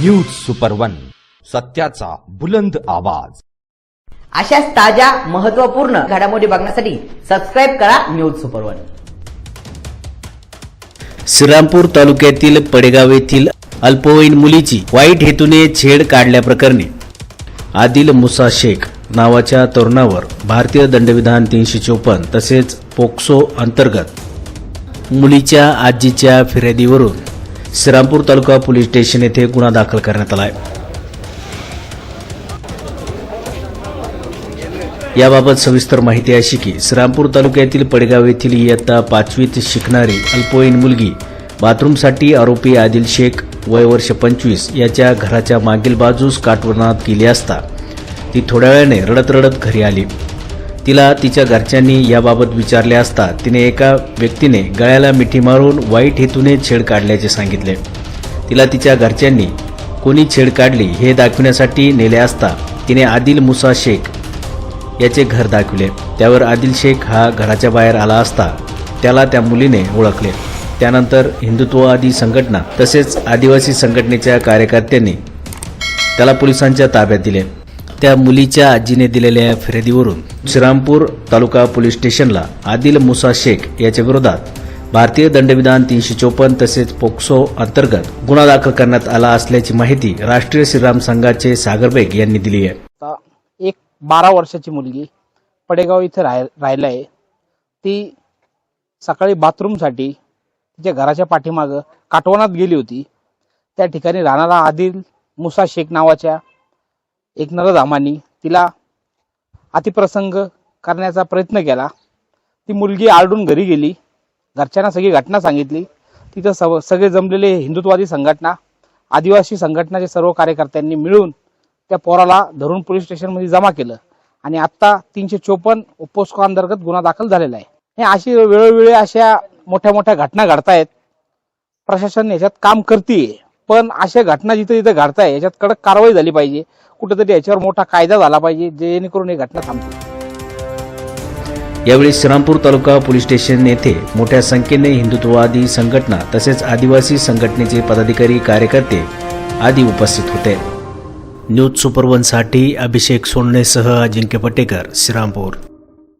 News super one सत्याचा बुलंद आवाज. अशाच ताज्या महत्त्वपूर्ण घडामोडी बघण्यासाठी सबस्क्राईब करा न्यूज सुपर वन श्रीरामपूर तालुक्यातील पडेगाव येथील अल्पवयीन मुलीची वाईट हेतूने छेड काढल्याप्रकरणी आदिल मुसा शेख नावाच्या तरुणावर भारतीय दंडविधान तीनशे चोपन्न तसेच पोक्सो अंतर्गत मुलीच्या आजीच्या फिर्यादीवरून श्रीरामपूर तालुका पोलीस स्टेशन येथे गुन्हा दाखल करण्यात आला आहे याबाबत सविस्तर माहिती अशी की श्रीरामपूर तालुक्यातील पडगाव येथील इयत्ता पाचवीत शिकणारी अल्पवयीन मुलगी बाथरूमसाठी आरोपी आदिल शेख वय वर्ष पंचवीस याच्या घराच्या मागील बाजूस काटवनात गेली असता ती थोड्या वेळाने रडत रडत घरी आली. तिला तिच्या घरच्यांनी याबाबत विचारले असता तिने एका व्यक्तीने गळ्याला मिठी मारून वाईट हेतूने छेड काढल्याचे सांगितले. तिला तिच्या घरच्यांनी कोणी छेड काढली हे दाखविण्यासाठी नेले असता तिने आदिल मुसा शेख याचे घर दाखविले. त्यावर आदिल शेख हा घराच्या बाहेर आला असता त्याला त्या मुलीने ओळखले. त्यानंतर हिंदुत्ववादी संघटना तसेच आदिवासी संघटनेच्या कार्यकर्त्यांनी त्याला पोलिसांच्या ताब्यात दिले. त्या मुलीच्या आजीने दिलेल्या फिर्यादीवरून श्रीरामपूर तालुका पोलीस स्टेशनला आदिल मुसा शेख याच्या विरोधात भारतीय दंडविधान तीनशे चोपन्न तसेच पोक्सो अंतर्गत गुन्हा दाखल करण्यात आला असल्याची माहिती राष्ट्रीय श्रीराम संघाचे सागर बेग यांनी दिली आहे. आता एक बारा वर्षाची मुलगी पडेगाव इथे राह राहिला आहे ती सकाळी बाथरूमसाठी तिच्या घराच्या पाठीमागं काटवनात गेली होती. त्या ठिकाणी राहणारा आदिल मुसा शेख नावाच्या एक नरधामानी तिला अतिप्रसंग करण्याचा प्रयत्न केला. ती मुलगी आरडून घरी गेली. घरच्यांना सगळी घटना सांगितली. तिथं सव सगळे जमलेले हिंदुत्ववादी संघटना आदिवासी संघटनाचे सर्व कार्यकर्त्यांनी मिळून त्या पोराला धरून पोलीस स्टेशनमध्ये जमा केलं. आणि आत्ता तीनशे चोपन्न पोस्को अंतर्गत गुन्हा दाखल झालेला आहे. हे अशी वेळोवेळी अशा मोठ्या मोठ्या घटना घडतायत. प्रशासन याच्यात काम करते पण अशा घटना जिथे जिथे घडताय याच्यात कडक कारवाई झाली पाहिजे. कुठेतरी याच्यावर मोठा कायदा झाला पाहिजे जेणेकरून ही घटना थांबतील. यावेळी श्रीरामपूर तालुका पोलीस स्टेशन येथे मोठ्या संख्येने हिंदुत्ववादी संघटना तसेच आदिवासी संघटनेचे पदाधिकारी कार्यकर्ते आदी उपस्थित होते. न्यूज सुपर वनसाठी अभिषेक सोनणेसह अजिंक्य पटेकर श्रीरामपूर.